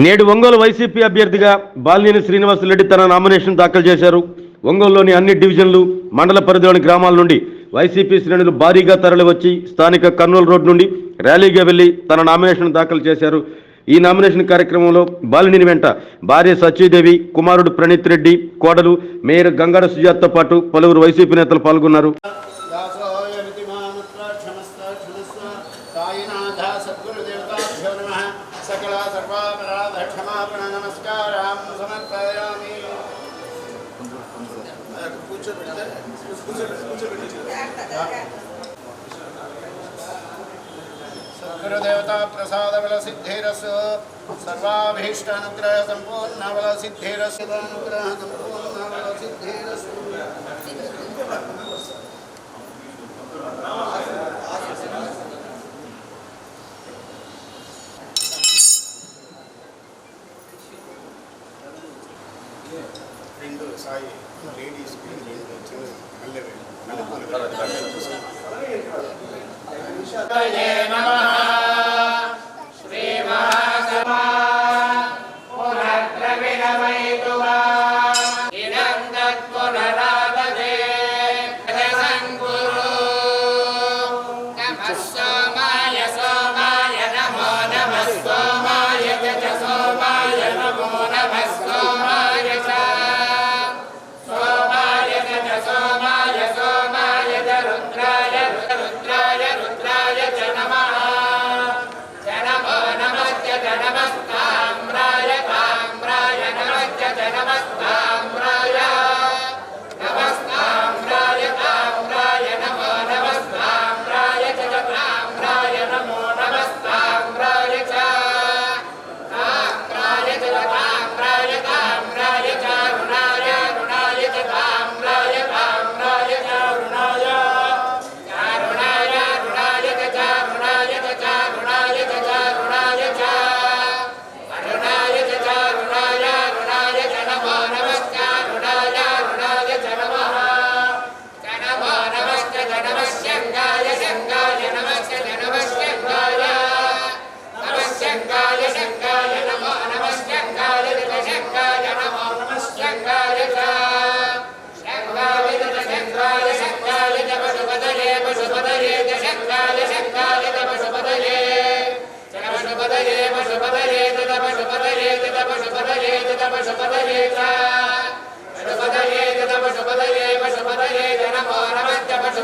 నేడు ఒంగోలు వైసీపీ అభ్యర్థిగా బాలినేని శ్రీనివాసరెడ్డి తన నామినేషన్ దాఖలు చేశారు. ఒంగోలులోని అన్ని డివిజన్లు మండల పరిధిలోని గ్రామాల నుండి వైసీపీ శ్రేణులు భారీగా తరలివచ్చి స్థానిక కర్నూలు రోడ్ నుండి ర్యాలీగా వెళ్ళి తన నామినేషన్ దాఖలు చేశారు. ఈ నామినేషన్ కార్యక్రమంలో బాలినేని వెంట భార్య సత్యదేవి కుమారుడు ప్రణీత్ రెడ్డి కోడలు మేయర్ గంగాడ సుజాత్తో పాటు పలువురు వైసీపీ నేతలు పాల్గొన్నారు. సద్గురుదేవతా ప్రసాద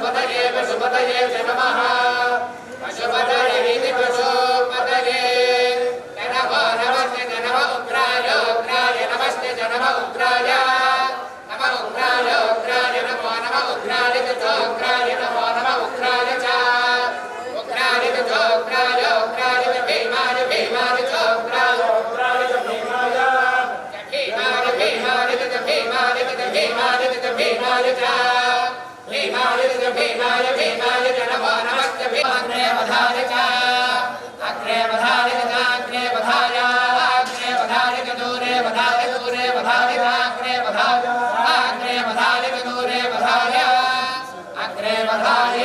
నమశ్చ పశుపతయే పశుపతయే చ నమః పశుపతయే ఇది పశుపతయే చ నమో నమశ్చ చ నమ ఉగ్రాయ ఉగ్రాయ నమస్తే చ నమ ఉగ్రాయ నమ ఉగ్రాయ ఉగ్రాయ నమో నమ ఉగ్రాయ చ ఉగ్రాయ నమో నమ ఉగ్రాయ చ ఉగ్రాయ చ ఉగ్రాయ ఉగ్రాయ చ భీమాయ భీమాయ చ ఉగ్రాయ ఉగ్రాయ చ భీమాయ చ భీమాయ భీమాయ చ భీమాయ చ భీమాయ చ భీమాయ చ భీమాయ చ భీమాయ భీమాయ చ నమో నమస్తే భీమాగ్రే వధాయ చ అగ్రే వధాయ చ అగ్రే వధాయ అగ్రే వధాయ చ దూరే వధాయ దూరే వధాయ చ అగ్రే వధాయ అగ్రే వధాయ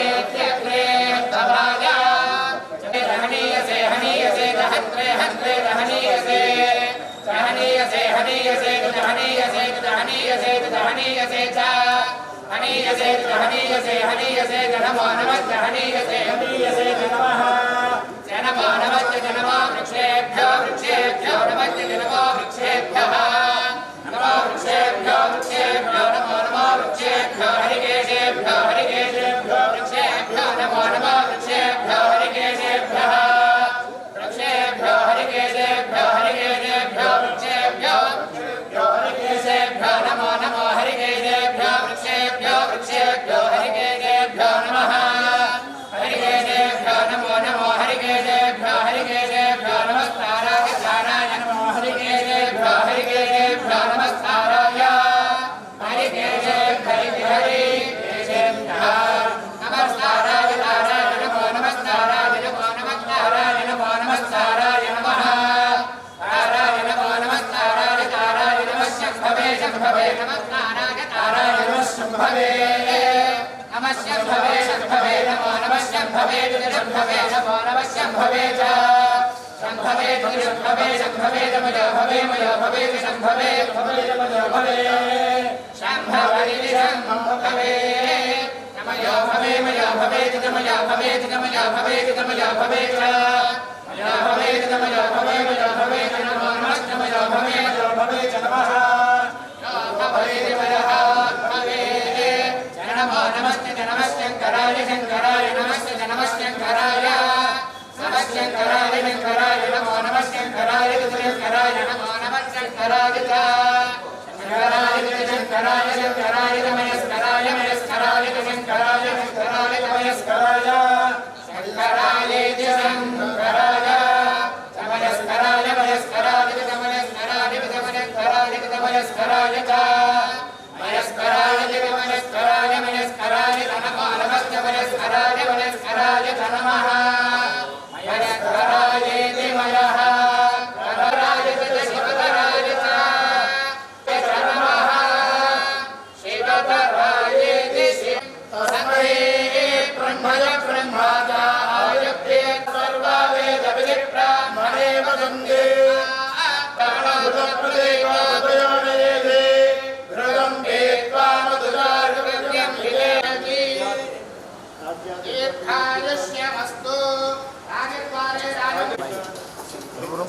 చ దూరే వధాయ అగ్రే వధాయేత్యగ్రే వధాయ హనీయసే. హనీయసే హంత్రే హంత్రే హనీయసే హనీయసే హనీయసే హనీయసే హనీయసే హనీయసే చ హనీయసే హనీయసే హనీయసే నమో शम्भवे नमः शम्भवे शम्भवे नमो नमः शम्भवे शम्भवे नमो नमः शम्भवे च शम्भवे शम्भवे शम्भवे रमज भवे मय भवे शम्भवे भवे रमज भवे शम्भवे शम्भवे नमयो भवे मय भवे नमय भवे नमय भवे नमय भवे च मया भवे नमय भवे मय भवे नमो नमः नमय भवे मय भवे च नमः శంకరాయ శంకరాయ నమస్తే నమస్కంకరాయ నమస్కంకరాయ శంకరాయ నమో నమస్కంకరాయ శంకరాయ నమో నమస్కంకరాయ శంకరాయ శంకరాయ శంకరాయ నమస్కరాయ నమస్కరాయ శంకరాయ శంకరాయ నమస్కరాయ శంకరాయ శంకరాయ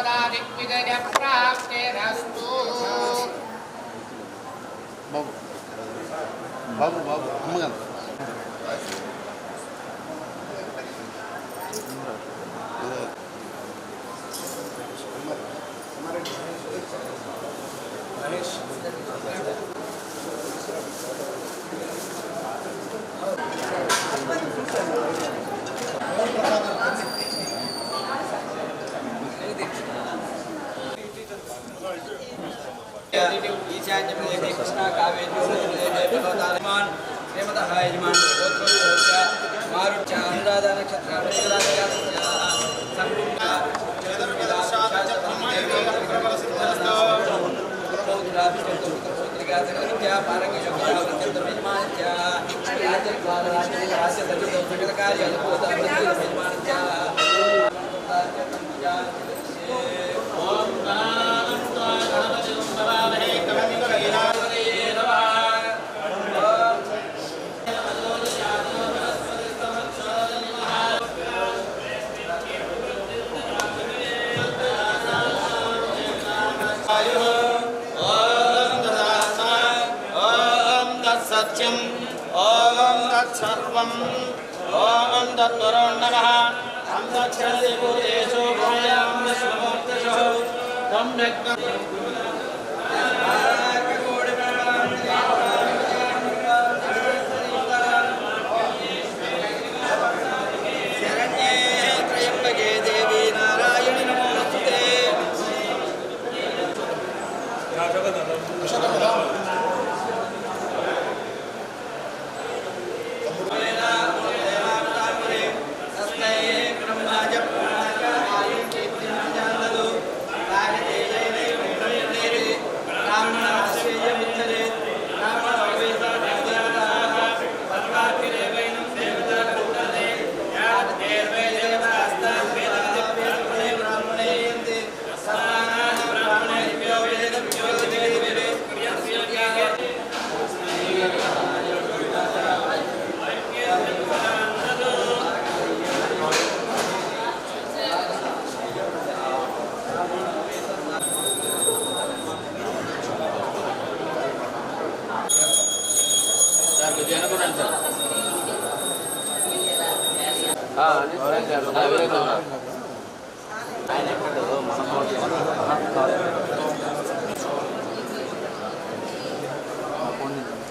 రాజముఖే సర్వదా దిగ్విజయ ప్రాప్తిరస్తు బాబు బాబు బాబు అమ్మగారు. aja, barang yang kalau dekat terima aja, aja keluar dari hasil dari berbagai karya, itu udah berarti ఓం తత్సర్వం ఓం తత్వరోన్నమ తం తచ్చసి భూతేషు భూయాం విశ్వమూర్తిషు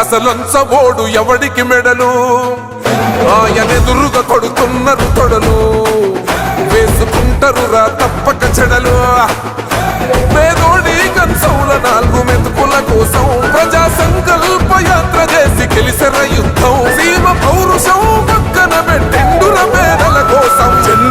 అసలంచబోడు ఎవడికి మెడలు? ఆయనెదురుగా కొడుతున్నారు తొడలు వేసుకుంటారు రా తప్పక చెడలు. పేదోడి కన్సౌల నాలుగు మెతుకుల కోసం ప్రజా సంకల్ప యాత్ర చేసి గెలిసర యుద్ధం.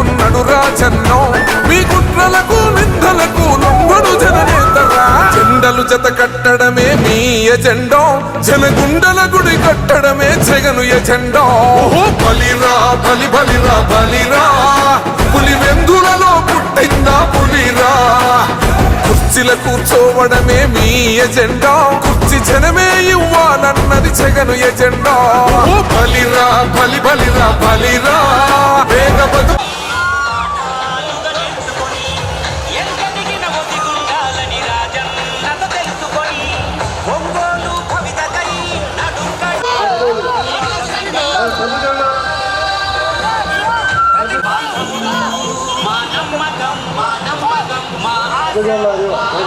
ఉన్నడు రాజన్నో. మీ కుట్రలకు నిందలకు లొంగడు జననేతరా. జెండలు జత కట్టడమే మీ ఎజెండో. జనగుండల గుడి కట్టడమే జగను ఎజెండో. ఓహో బలిరా బలి బలిరా. బలిరా పులి వెందులలో పుట్టిందా పులిరా. కుర్చీల కూర్చోవడమే మీ ఎజెండా. కుర్చీ జనమే ఇవ్వాలన్నది జగను ఎజెండా. బలిరా బలి బలిరా. బలిరా వేగ మా ఆశ మా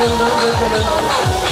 tương đối với cô đơn.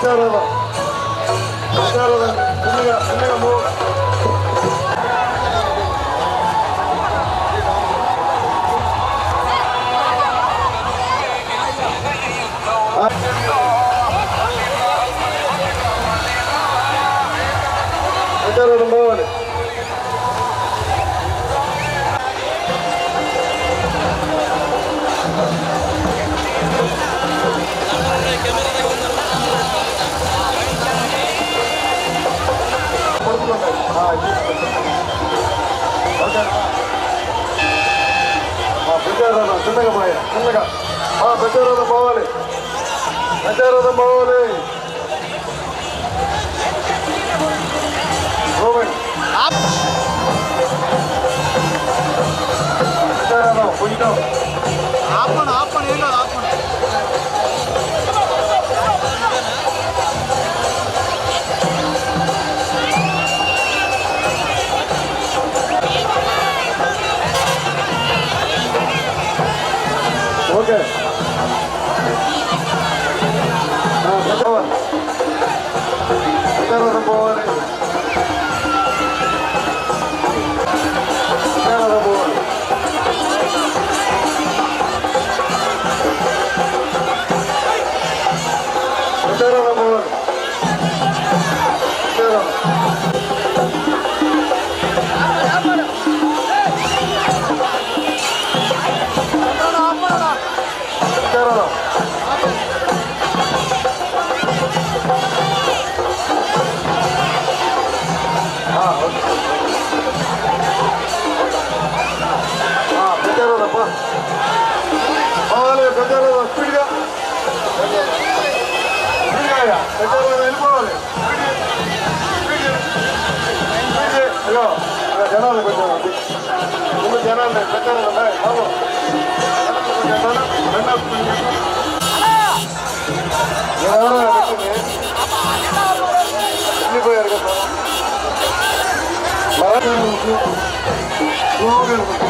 I don't know about. పెద్దారథం చిన్నగా పోయా చిన్నగా పెద్దారథం పోవాలి పెద్దారథం పోవాలి Glory to God.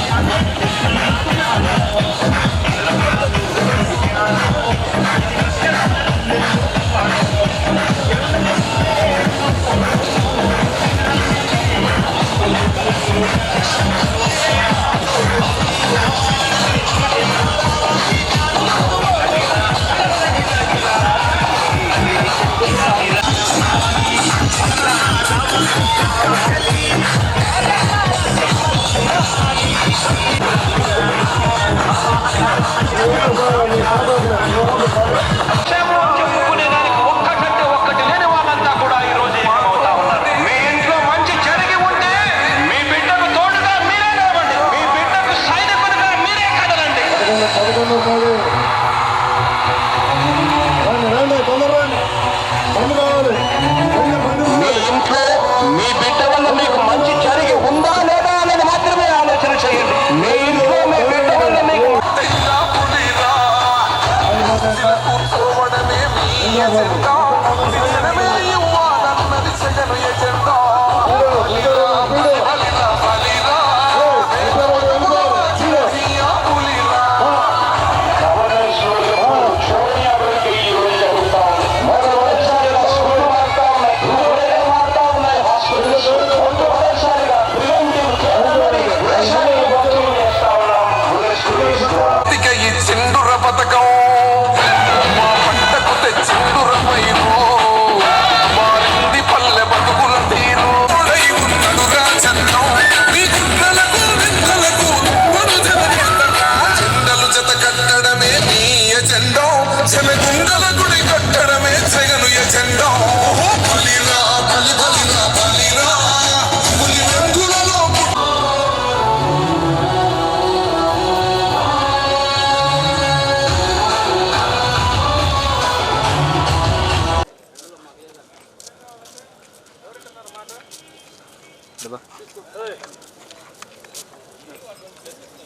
I'm